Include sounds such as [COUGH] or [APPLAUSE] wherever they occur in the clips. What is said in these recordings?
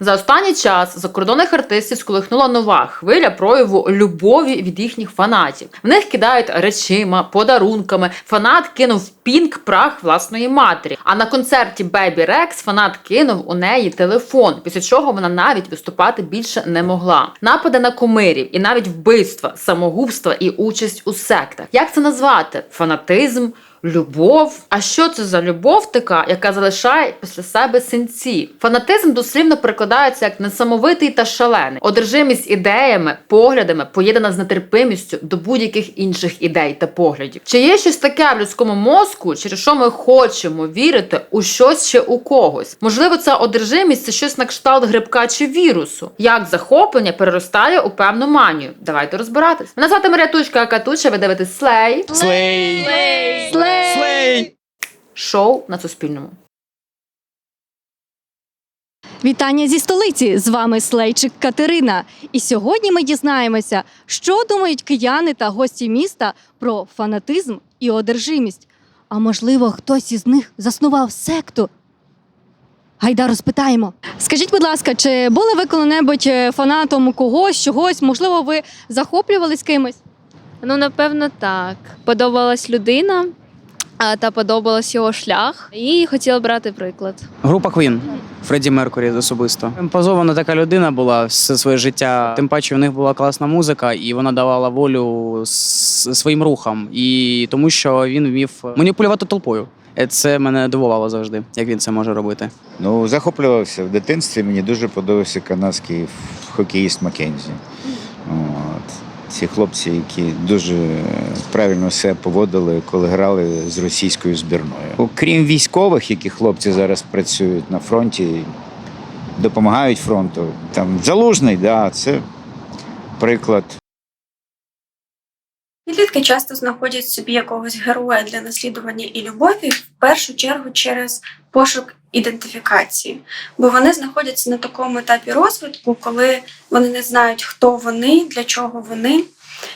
За останній час закордонних артистів сколихнула нова хвиля прояву любові від їхніх фанатів. В них кидають речима, подарунками. Фанат кинув пінк прах власної матері. А на концерті Baby Rex фанат кинув у неї телефон, після чого вона навіть виступати більше не могла. Напади на кумирів і навіть вбивства, самогубства і участь у сектах. Як це назвати? Фанатизм. Любов. А що це за любов така, яка залишає після себе синці? Фанатизм дослівно перекладається як несамовитий та шалений, одержимість ідеями, поглядами, поєднана з нетерпимістю до будь-яких інших ідей та поглядів. Чи є щось таке в людському мозку, через що ми хочемо вірити у щось чи у когось? Можливо, ця одержимість це щось на кшталт грибка чи вірусу. Як захоплення переростає у певну манію? Давайте розбиратись. Мене звати Марія Тучка Акатуча, ви дивитесь Слей. Слей! Слей! Шоу на Суспільному. Вітання зі столиці! З вами Слейчик Катерина. І сьогодні ми дізнаємося, що думають кияни та гості міста про фанатизм і одержимість. А можливо, хтось із них заснував секту. Гайда розпитаємо. Скажіть, будь ласка, чи були ви коли-небудь е, фанатом когось, чогось? Можливо, ви захоплювались кимось? Ну, напевно, так. Подобалась людина та подобалась його шлях, і хотіла брати приклад. Група Queen. Фредді Меркурі особисто. Позована така людина була все своє життя. Тим паче, у них була класна музика, і вона давала волю своїм рухам. І тому, що він вмів маніпулювати толпою. Е, Це мене дивувало завжди, як він це може робити. Ну, захоплювався в дитинстві. Мені дуже подобався канадський хокеїст Маккензі. От. Ці хлопці, які дуже правильно все поводили, коли грали з російською збірною. Окрім військових, які хлопці зараз працюють на фронті, допомагають фронту. Там залужний, да, це приклад Підлітки часто знаходять собі якогось героя для наслідування і любові в першу чергу через пошук ідентифікації, бо вони знаходяться на такому етапі розвитку, коли вони не знають, хто вони, для чого вони,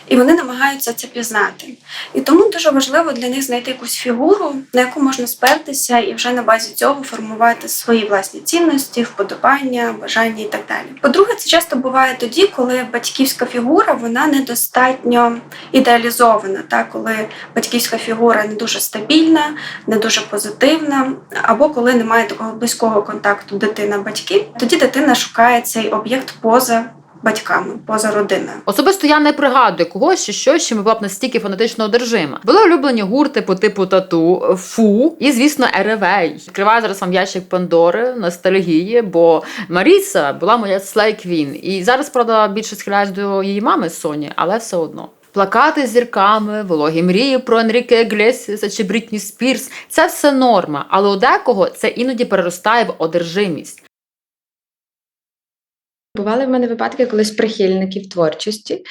і вони намагаються це пізнати. І тому дуже важливо для них знайти якусь фігуру, на яку можна спертися, і вже на базі цього формувати свої власні цінності, вподобання, бажання і так далі. По-друге, це часто буває тоді, коли батьківська фігура вона недостатньо ідеалізована, так? коли батьківська фігура не дуже стабільна, не дуже позитивна, або коли немає такого близького контакту дитина-батьки, тоді дитина шукає цей об'єкт поза батьками, поза родиною. Особисто я не пригадую когось чи щось, чим була б настільки фанатично одержима. Були улюблені гурти по типу тату, фу і, звісно, Еревей. Відкриваю зараз вам ящик Пандори, ностальгії, бо Маріса була моя слей квін. І зараз, правда, більше схиляюсь до її мами Соні, але все одно. Плакати з зірками, вологі мрії про Енріке Іглесіса чи Брітні Спірс це все норма, але у декого це іноді переростає в одержимість. Бували в мене випадки, коли з прихильників творчості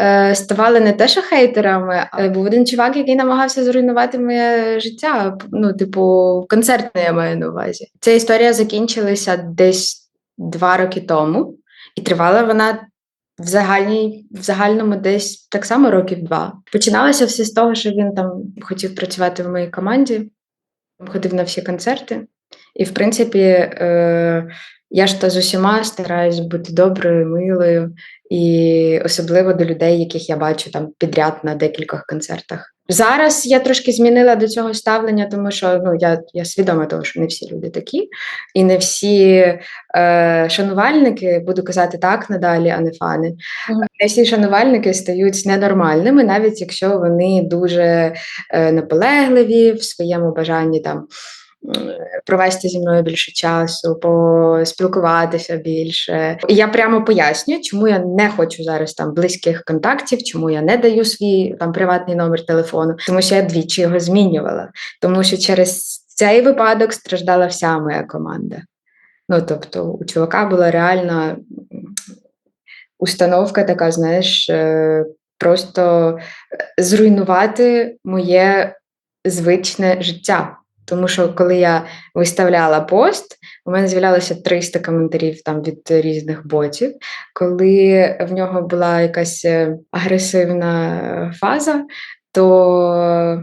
е, ставали не те, що хейтерами, а був один чувак, який намагався зруйнувати моє життя. Ну, типу, концертне я маю на увазі. Ця історія закінчилася десь два роки тому, і тривала вона в загальній, в загальному десь так само років два. Починалося все з того, що він там хотів працювати в моїй команді, ходив на всі концерти. І, в принципі, е, я ж та з усіма стараюсь бути доброю, милою, і особливо до людей, яких я бачу там підряд на декількох концертах. Зараз я трошки змінила до цього ставлення, тому що ну я, я свідома того, що не всі люди такі, і не всі е, шанувальники, буду казати так надалі, а не фани. Не всі шанувальники стають ненормальними, навіть якщо вони дуже е, наполегливі в своєму бажанні там провести зі мною більше часу, поспілкуватися більше. І я прямо пояснюю, чому я не хочу зараз там близьких контактів, чому я не даю свій там приватний номер телефону, тому що я двічі його змінювала. Тому що через цей випадок страждала вся моя команда. Ну тобто, у чувака була реальна установка, така, знаєш, е, просто е, зруйнувати моє звичне життя. Тому що коли я виставляла пост, у мене з'являлося 300 коментарів там від різних ботів. Коли в нього була якась е, агресивна фаза, то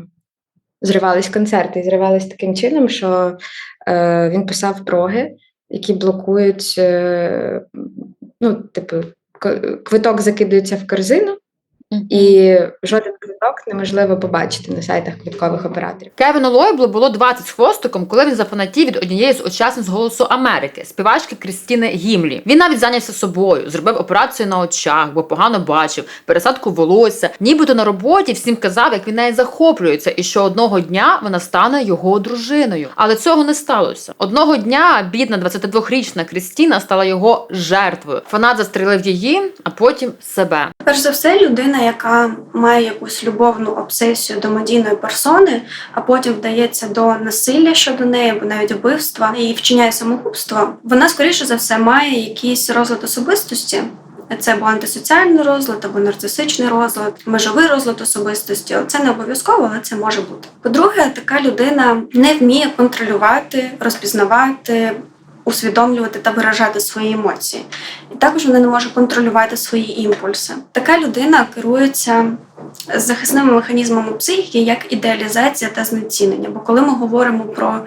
зривались концерти. І зривались таким чином, що е, він писав проги які блокують, е, ну, типу, квиток закидується в корзину, і жоден квиток неможливо побачити на сайтах квиткових операторів. Кевіну Лойблу було 20 з хвостиком, коли він зафанатів від однієї з учасниць голосу Америки, співачки Крістіни Гімлі. Він навіть зайнявся собою, зробив операцію на очах, бо погано бачив, пересадку волосся. Нібито на роботі всім казав, як він нею захоплюється, і що одного дня вона стане його дружиною. Але цього не сталося. Одного дня бідна 22-річна Крістіна стала його жертвою. Фанат застрелив її, а потім себе. Перш за все, людина, яка має якусь любовну обсесію до медійної персони, а потім вдається до насилля щодо неї, або навіть вбивства і вчиняє самогубство, вона скоріше за все має якийсь розлад особистості. Це або антисоціальний розлад, або нарцисичний розлад, межовий розлад особистості. Це не обов'язково, але це може бути. По-друге, така людина не вміє контролювати, розпізнавати, усвідомлювати та виражати свої емоції. І також вона не може контролювати свої імпульси. Така людина керується захисними механізмами психіки як ідеалізація та знецінення. Бо коли ми говоримо про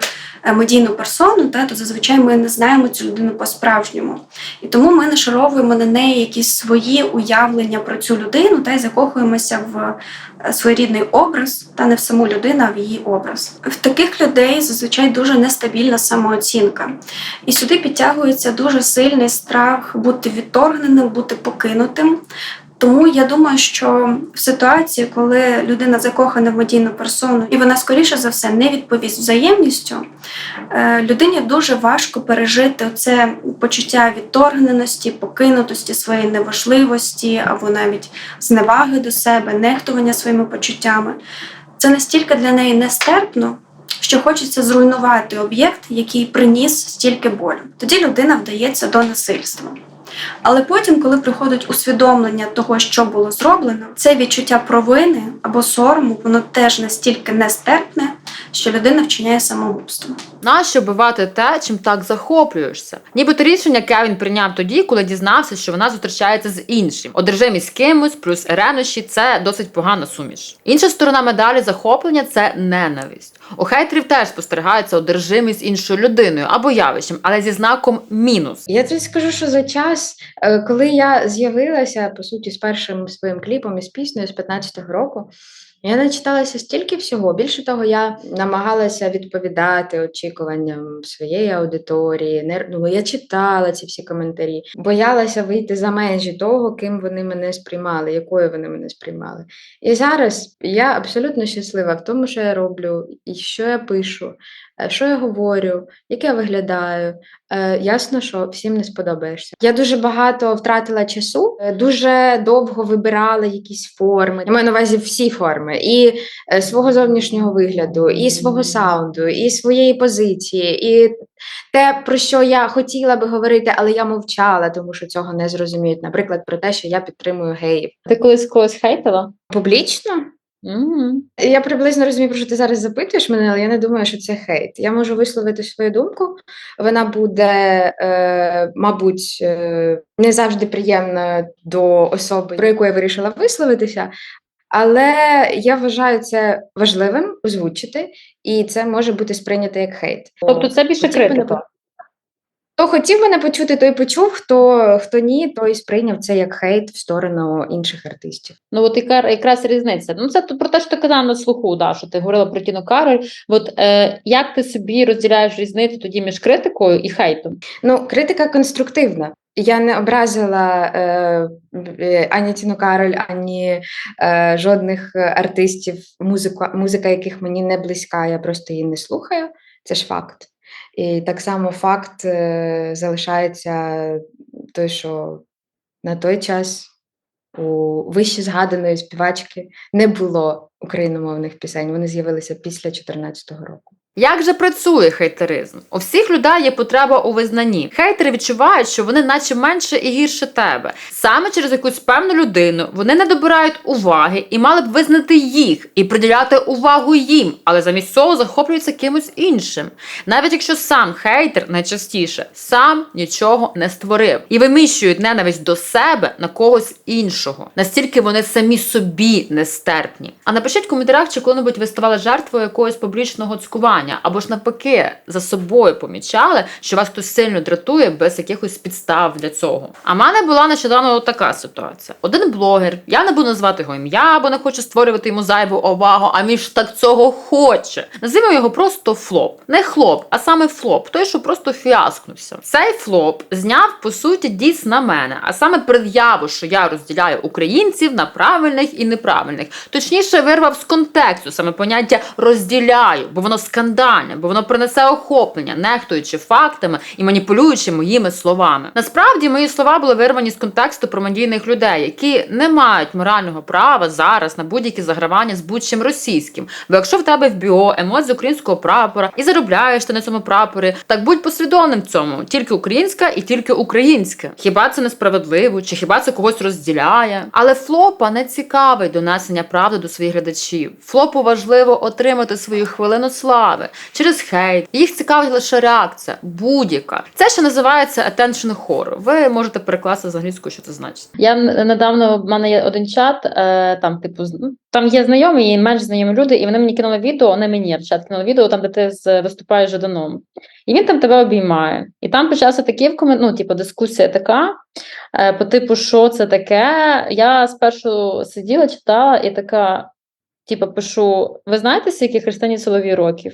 медійну персону, та, то зазвичай ми не знаємо цю людину по-справжньому. І тому ми нашаровуємо на неї якісь свої уявлення про цю людину та й закохуємося в е, своєрідний образ, та не в саму людину, а в її образ. В таких людей зазвичай дуже нестабільна самооцінка. І сюди підтягується дуже сильний страх бути відторгненим, бути покинутим. Тому я думаю, що в ситуації, коли людина закохана в медійну персону, і вона скоріше за все не відповість взаємністю, е, людині дуже важко пережити це почуття відторгненості, покинутості, своєї неважливості або навіть зневаги до себе, нехтування своїми почуттями. Це настільки для неї нестерпно, що хочеться зруйнувати об'єкт, який приніс стільки болю. Тоді людина вдається до насильства. Але потім, коли приходить усвідомлення того, що було зроблено, це відчуття провини або сорому, воно теж настільки нестерпне, що людина вчиняє самогубство. Нащо вбивати те, чим так захоплюєшся? Нібито рішення Кевін прийняв тоді, коли дізнався, що вона зустрічається з іншим. Одержимість кимось плюс ревнощі – це досить погана суміш. Інша сторона медалі захоплення це ненависть. У хейтерів теж спостерігається одержимість іншою людиною або явищем, але зі знаком мінус. Я тобі скажу, що за час, е, коли я з'явилася по суті з першим своїм кліпом і з піснею з 15-го року, я начиталася стільки всього. Більше того, я намагалася відповідати очікуванням своєї аудиторії. Не, ну, я читала ці всі коментарі, боялася вийти за межі того, ким вони мене сприймали, якою вони мене сприймали. І зараз я абсолютно щаслива в тому, що я роблю, і що я пишу, що я говорю, як я виглядаю. Е, ясно, що всім не сподобаєшся. Я дуже багато втратила часу, е, дуже довго вибирала якісь форми. Я маю на увазі всі форми, і е, свого зовнішнього вигляду, і свого саунду, і своєї позиції, і те, про що я хотіла би говорити, але я мовчала, тому що цього не зрозуміють. Наприклад, про те, що я підтримую геїв. Ти колись когось хейтила? Публічно я приблизно розумію, про що ти зараз запитуєш мене, але я не думаю, що це хейт. Я можу висловити свою думку. Вона буде, е, мабуть, е, не завжди приємна до особи, про яку я вирішила висловитися. Але я вважаю це важливим озвучити, і це може бути сприйнято як хейт. Тобто це більше критика. Хто хотів мене почути, той почув. Хто, хто ні, той сприйняв це як хейт в сторону інших артистів. Ну от яка якраз різниця. Ну це про те, що ти казала на слуху, да, що ти говорила про Тіну Кароль. От е, як ти собі розділяєш різницю тоді між критикою і хейтом? Ну, критика конструктивна. Я не образила е, е, ані Тіну Кароль, ані е, жодних артистів, музика, музика яких мені не близька, я просто її не слухаю. Це ж факт. І так само факт е, залишається той, що на той час у вище згаданої співачки не було україномовних пісень. Вони з'явилися після 2014 року. Як же працює хейтеризм? У всіх людей є потреба у визнанні. Хейтери відчувають, що вони наче менше і гірше тебе. Саме через якусь певну людину вони не добирають уваги і мали б визнати їх і приділяти увагу їм, але замість цього захоплюються кимось іншим. Навіть якщо сам хейтер найчастіше сам нічого не створив і виміщують ненависть до себе на когось іншого. Настільки вони самі собі нестерпні. А напишіть в коментарях, чи коли-небудь ви ставали жертвою якогось публічного цькування. Виховання, або ж навпаки за собою помічали, що вас хтось сильно дратує без якихось підстав для цього. А мене була нещодавно така ситуація. Один блогер, я не буду називати його ім'я, бо не хочу створювати йому зайву увагу, а він ж так цього хоче. Називаємо його просто флоп. Не хлоп, а саме флоп, той, що просто фіаскнувся. Цей флоп зняв по суті дійс на мене, а саме пред'яву, що я розділяю українців на правильних і неправильних. Точніше, вирвав з контексту саме поняття розділяю, бо воно скандальне, бо воно принесе охоплення, нехтуючи фактами і маніпулюючи моїми словами. Насправді мої слова були вирвані з контексту про медійних людей, які не мають морального права зараз на будь-які загравання з будь-чим російським. Бо якщо в тебе в біо емоції українського прапора і заробляєш ти на цьому прапорі, так будь послідовним цьому. Тільки українська і тільки українське. Хіба це несправедливо? Чи хіба це когось розділяє? Але флопа не цікавить донесення правди до своїх глядачів. Флопу важливо отримати свою хвилину слави через хейт. Їх цікавить лише реакція, будь-яка. Це ще називається attention horror. Ви можете перекласти з англійською, що це значить. Я недавно в мене є один чат, е, там, типу, ну, там є знайомі і менш знайомі люди, і вони мені кинули відео, не мені, в чат кинули відео, там, де ти виступаєш Жаданом. І він там тебе обіймає. І там почався такий в комент... ну, типу, дискусія така, е, по типу, що це таке. Я спершу сиділа, читала і така, типу, пишу: ви знаєте, скільки Христані Соловій років?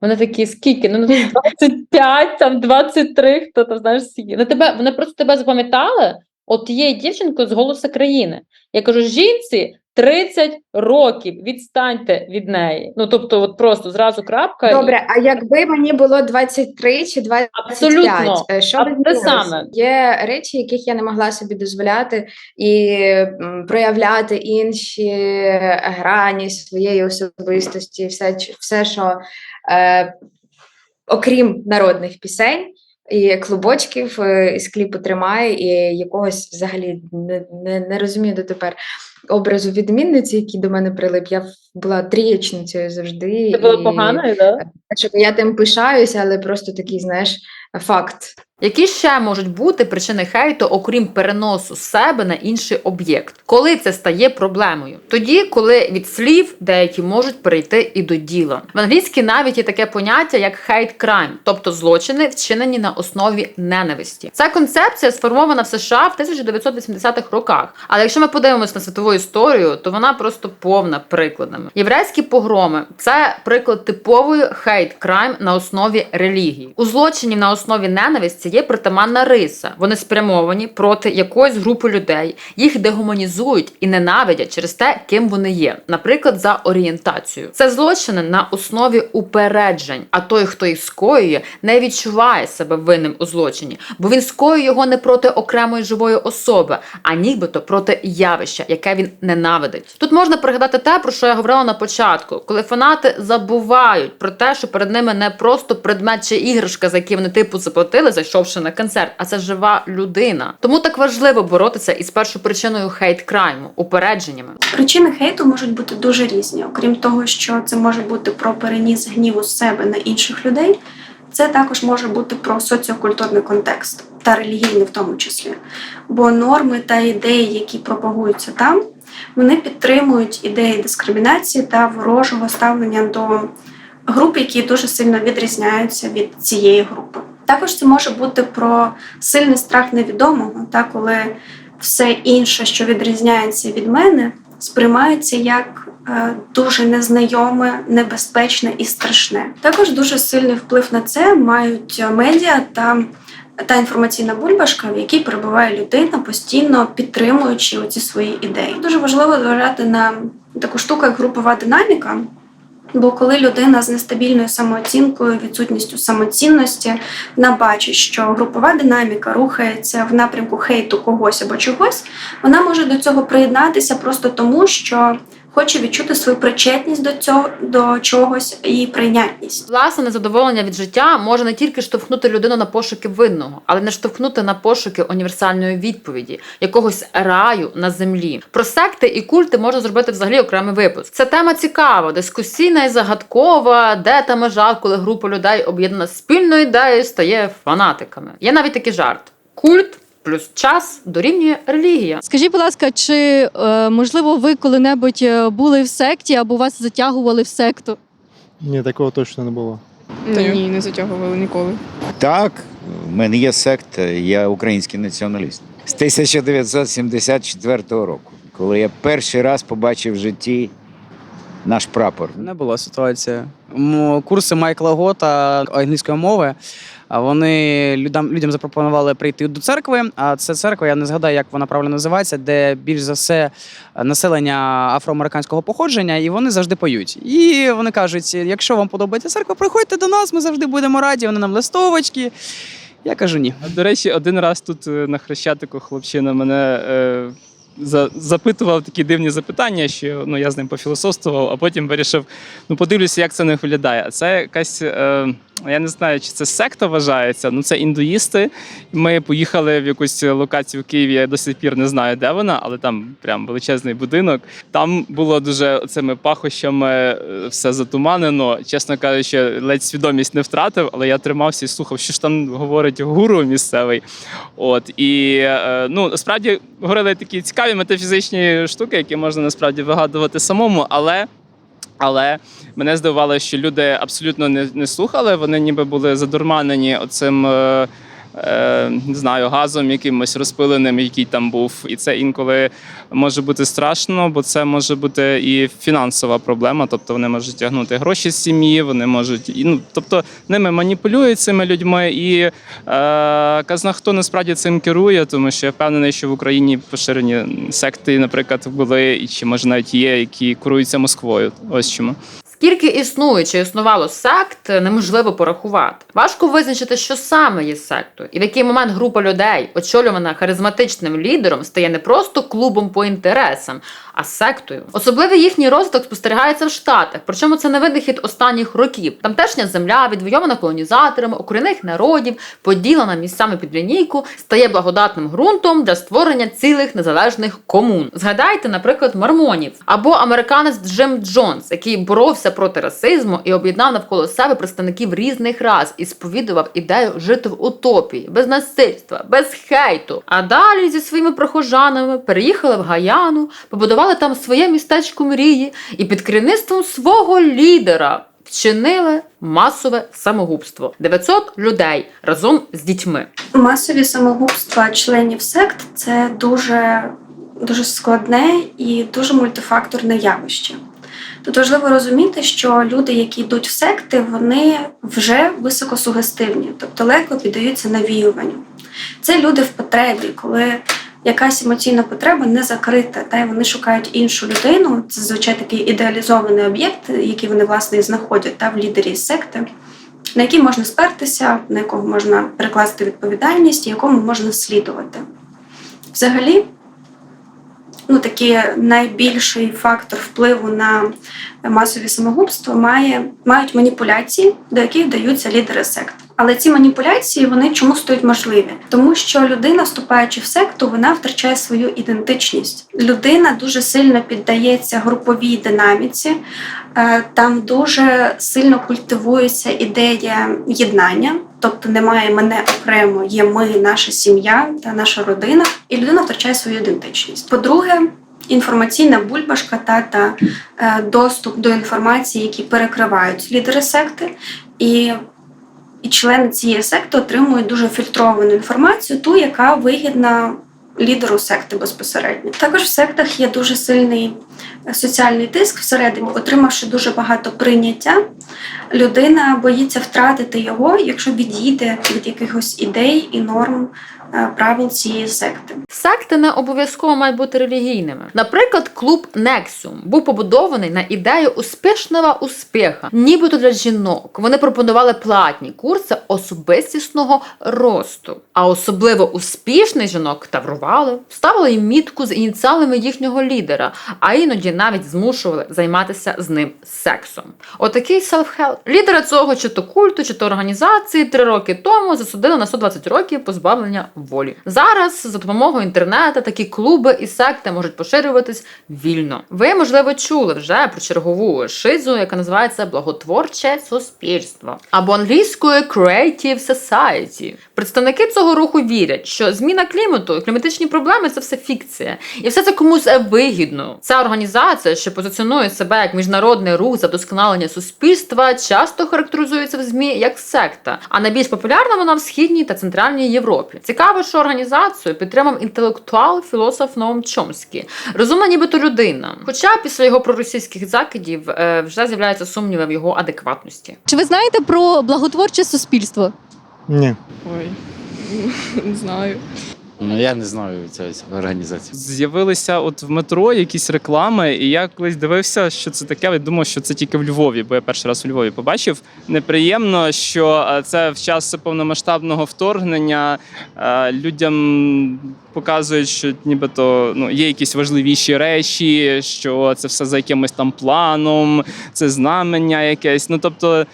Вони такі, скільки? Ну, ну, 25, там 23, хто там знаєш скільки. Ну, тебе, вони просто тебе запам'ятали от є дівчинкою з голосу країни. Я кажу, жінці 30 років, відстаньте від неї. Ну, тобто, от просто зразу крапка. Добре, а якби мені було 23 чи 25, Абсолютно. е, що б те саме. Є речі, яких я не могла собі дозволяти і проявляти інші грані своєї особистості, все, все що е, окрім народних пісень. І клубочків е, із кліпу тримає, і якогось взагалі не, не, не розумію дотепер образу відмінниці, який до мене прилип. Я була трієчницею завжди. Це було і- погано, так? що я тим пишаюся, але просто такий, знаєш, факт. Які ще можуть бути причини хейту, окрім переносу себе на інший об'єкт? Коли це стає проблемою? Тоді, коли від слів деякі можуть перейти і до діла. В англійській навіть є таке поняття як hate crime, тобто злочини, вчинені на основі ненависті. Ця концепція сформована в США в 1980-х роках. Але якщо ми подивимось на світову історію, то вона просто повна прикладами. Єврейські погроми це приклад типової hate crime на основі релігії. У злочині на основі ненависті є притаманна риса. Вони спрямовані проти якоїсь групи людей, їх дегуманізують і ненавидять через те, ким вони є, наприклад, за орієнтацією. Це злочини на основі упереджень. А той, хто їх скоює, не відчуває себе винним у злочині, бо він скоює його не проти окремої живої особи, а нібито проти явища, яке він ненавидить. Тут можна пригадати те, про що я говорила на початку, коли фанати забувають про те, що перед ними не просто предмет чи іграшка, за які вони типу заплатили, зайшовши на концерт, а це жива людина. Тому так важливо боротися із першопричиною хейт-крайму, упередженнями. Причини хейту можуть бути дуже різні. Окрім того, що це може бути про переніс гніву з себе на інших людей, це також може бути про соціокультурний контекст та релігійний в тому числі. Бо норми та ідеї, які пропагуються там, вони підтримують ідеї дискримінації та ворожого ставлення до груп, які дуже сильно відрізняються від цієї групи. Також це може бути про сильний страх невідомого, та коли все інше, що відрізняється від мене, сприймається як е, дуже незнайоме, небезпечне і страшне. Також дуже сильний вплив на це мають медіа та. Та інформаційна бульбашка, в якій перебуває людина, постійно підтримуючи оці свої ідеї. Дуже важливо зважати на таку штуку, як групова динаміка. Бо коли людина з нестабільною самооцінкою, відсутністю самоцінності, вона бачить, що групова динаміка рухається в напрямку хейту когось або чогось, вона може до цього приєднатися просто тому, що хоче відчути свою причетність до цього до чогось і прийнятність. Власне, незадоволення від життя може не тільки штовхнути людину на пошуки винного, але не штовхнути на пошуки універсальної відповіді, якогось раю на землі. Про секти і культи можна зробити взагалі окремий випуск. Це тема цікава, дискусійна і загадкова, де та межа, коли група людей об'єднана спільною ідеєю, стає фанатиками. Є навіть такий жарт: культ плюс час дорівнює релігія. Скажіть, будь ласка, чи е, можливо ви коли-небудь е, були в секті або вас затягували в секту? Ні, такого точно не було. Ні, не затягували ніколи. Так, в мене є секта, я український націоналіст. З 1974 року, коли я перший раз побачив в житті наш прапор. Не була ситуація. М, Курси Майкла Гота англійської мови. Вони людям, людям запропонували прийти до церкви. А це церква, я не згадаю, як вона правильно називається, де більш за все населення афроамериканського походження, і вони завжди поють. І вони кажуть: якщо вам подобається церква, приходьте до нас, ми завжди будемо раді. Вони нам листовочки. Я кажу ні. До речі, один раз тут е, на Хрещатику хлопчина мене е, за, запитував такі дивні запитання, що ну, я з ним пофілософствував, а потім вирішив, ну подивлюся, як це не виглядає. Це якась, е, я не знаю, чи це секта вважається, ну це індуїсти. Ми поїхали в якусь локацію в Києві, я до сих пір не знаю, де вона, але там прям величезний будинок. Там було дуже цими пахощами е, все затуманено. Чесно кажучи, ледь свідомість не втратив, але я тримався і слухав, що ж там говорить гуру місцевий. От і е, ну насправді говорили такі цікаві метафізичні штуки, які можна насправді вигадувати самому, але. Але мене здивувало, що люди абсолютно не, не слухали. Вони ніби були задурманені оцим. Е, не знаю, газом якимось розпиленим, який там був. І це інколи може бути страшно, бо це може бути і фінансова проблема. Тобто вони можуть тягнути гроші з сім'ї, вони можуть і ну, тобто ними маніпулюють цими людьми. І е, казна хто насправді цим керує, тому що я впевнений, що в Україні поширені секти, наприклад, були, і чи може навіть є, які керуються Москвою. Ось чому. Скільки існує чи існувало сект, неможливо порахувати. Важко визначити, що саме є сектою, і в який момент група людей, очолювана харизматичним лідером, стає не просто клубом по інтересам, а сектою. Особливий їхній розвиток спостерігається в Штатах, причому це не винахід останніх років. Тамтешня земля, відвойована колонізаторами у народів, поділена місцями під лінійку, стає благодатним ґрунтом для створення цілих незалежних комун. Згадайте, наприклад, мормонів або американець Джим Джонс, який боровся проти расизму і об'єднав навколо себе представників різних рас і сповідував ідею жити в утопії, без насильства, без хейту. А далі зі своїми прохожанами переїхали в Гаяну, побудували там своє містечко мрії і під керівництвом свого лідера. Вчинили масове самогубство 900 людей разом з дітьми. Масові самогубства членів сект це дуже, дуже складне і дуже мультифакторне явище. Тут важливо розуміти, що люди, які йдуть в секти, вони вже високосугестивні, тобто легко піддаються навіюванню. Це люди в потребі, коли якась емоційна потреба не закрита, та й вони шукають іншу людину. Це зазвичай такий ідеалізований об'єкт, який вони власне і знаходять та в лідері секти, на який можна спертися, на якого можна перекласти відповідальність, якому можна слідувати. Взагалі, ну, такий найбільший фактор впливу на масові самогубства має, мають маніпуляції, до яких вдаються лідери сект. Але ці маніпуляції вони чому стають можливі? Тому що людина, вступаючи в секту, вона втрачає свою ідентичність. Людина дуже сильно піддається груповій динаміці, Е, там дуже сильно культивується ідея єднання, тобто немає мене окремо, є ми, наша сім'я та наша родина, і людина втрачає свою ідентичність. По-друге, інформаційна бульбашка та, та е, доступ до інформації, які перекривають лідери секти, і, і члени цієї секти отримують дуже фільтровану інформацію, ту, яка вигідна лідеру секти безпосередньо. Також в сектах є дуже сильний е, соціальний тиск всередині, отримавши дуже багато прийняття, людина боїться втратити його, якщо відійде від якихось ідей і норм правил цієї секти. Секти не обов'язково мають бути релігійними. Наприклад, клуб Nexum був побудований на ідею успішного успіха, нібито для жінок. Вони пропонували платні курси особистісного росту. А особливо успішних жінок таврували, ставили їм мітку з ініціалами їхнього лідера, а іноді навіть змушували займатися з ним сексом. Отакий селф-хелп. Лідера цього чи то культу, чи то організації три роки тому засудили на 120 років позбавлення волі. Зараз за допомогою інтернету такі клуби і секти можуть поширюватись вільно. Ви, можливо, чули вже про чергову шизу, яка називається благотворче суспільство або англійською Creative Society. Представники цього руху вірять, що зміна клімату кліматичні проблеми це все фікція, і все це комусь е, вигідно. Ця організація, що позиціонує себе як міжнародний рух за вдосконалення суспільства, часто характеризується в змі як секта, а найбільш популярна вона в східній та центральній Європі. Цікаво, що організацію підтримав інтелектуал філософ Ноум Чомський, розумна нібито людина. Хоча після його проросійських закидів е, вже з'являються сумніви в його адекватності. Чи ви знаєте про благотворче суспільство? Ні. Ой, [LAUGHS] не знаю. Ну я не знаю цієї організації. З'явилися от в метро якісь реклами, і я колись дивився, що це таке. Я думав, що це тільки в Львові, бо я перший раз у Львові побачив. Неприємно, що е, це в час повномасштабного вторгнення е, людям показують, що нібито ну є якісь важливіші речі, що це все за якимось там планом, це знамення якесь. Ну тобто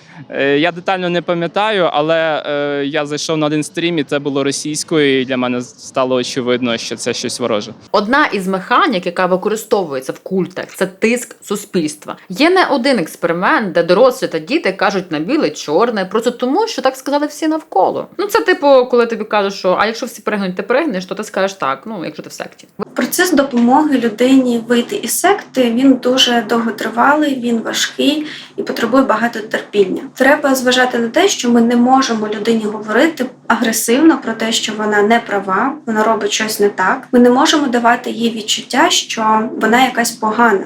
я детально не пам'ятаю, але е, я зайшов на один стрім, і це було російською, і для мене стало очевидно, що це щось вороже. Одна із механік, яка використовується в культах, це тиск суспільства. Є не один експеримент, де дорослі та діти кажуть на біле, чорне, просто тому, що так сказали всі навколо. Ну це типу, коли тобі кажуть, що а якщо всі пригнуть, ти пригнеш, то ти скажеш так. Ну якщо ти в секті. Процес допомоги людині вийти із секти він дуже довготривалий, він важкий і потребує багато терпіння. Треба зважати на те, що ми не можемо людині говорити агресивно про те, що вона не права, вона робить щось не так. Ми не можемо давати їй відчуття, що вона якась погана.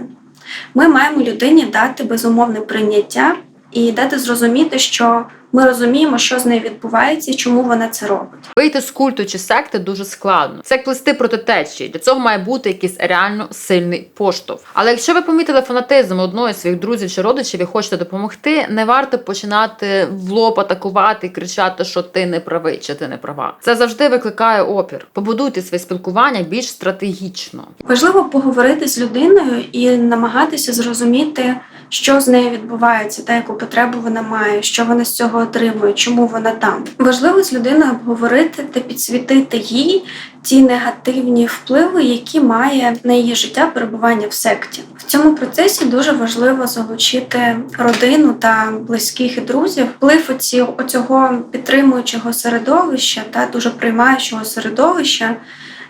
Ми маємо людині дати безумовне прийняття і дати зрозуміти, що ми розуміємо, що з нею відбувається і чому вона це робить. Вийти з культу чи секти дуже складно. Це як плести проти течії. Для цього має бути якийсь реально сильний поштовх. Але якщо ви помітили фанатизм одного з своїх друзів чи родичів і хочете допомогти, не варто починати в лоб атакувати і кричати, що ти не правий чи ти не права. Це завжди викликає опір. Побудуйте своє спілкування більш стратегічно. Важливо поговорити з людиною і намагатися зрозуміти, що з нею відбувається, та яку потребу вона має, що вона з цього отримує, чому вона там. Важливо з людиною обговорити та підсвітити їй ті негативні впливи, які має на її життя перебування в секті. В цьому процесі дуже важливо залучити родину та близьких і друзів. Вплив оцього підтримуючого середовища та дуже приймаючого середовища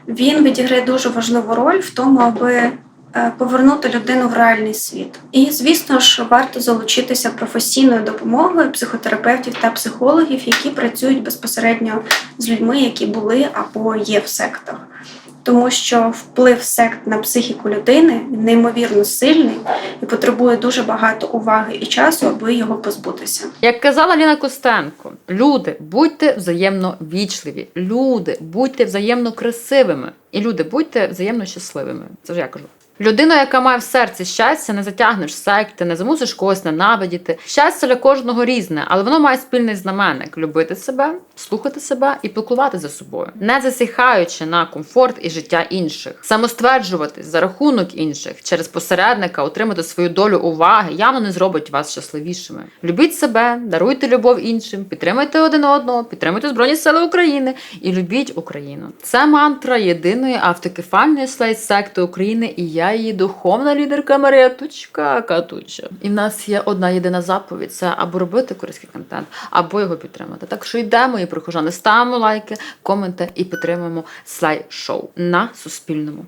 він відіграє дуже важливу роль в тому, аби повернути людину в реальний світ. І звісно ж, варто залучитися професійною допомогою психотерапевтів та психологів, які працюють безпосередньо з людьми, які були або є в сектах. Тому що вплив сект на психіку людини неймовірно сильний і потребує дуже багато уваги і часу, аби його позбутися. Як казала Ліна Костенко, люди, будьте взаємно вічливі, люди, будьте взаємно красивими, і люди, будьте взаємно щасливими. Це ж я кажу. Людина, яка має в серці щастя, не затягнеш секти, не змусиш когось ненавидіти. Щастя для кожного різне, але воно має спільний знаменник любити себе, слухати себе і піклувати за собою, не засіхаючи на комфорт і життя інших, самостверджуватись за рахунок інших через посередника, отримати свою долю уваги, явно не зробить вас щасливішими. Любіть себе, даруйте любов іншим, підтримуйте один одного, підтримуйте Збройні Сили України і любіть Україну. Це мантра єдиної автокефальної слайд-секти України, і її духовна лідерка Марія Тучка Катуча. І в нас є одна єдина заповідь: це або робити корисний контент, або його підтримати. Так що йдемо і прихожани, ставимо лайки, коменти і підтримуємо слайд-шоу на Суспільному.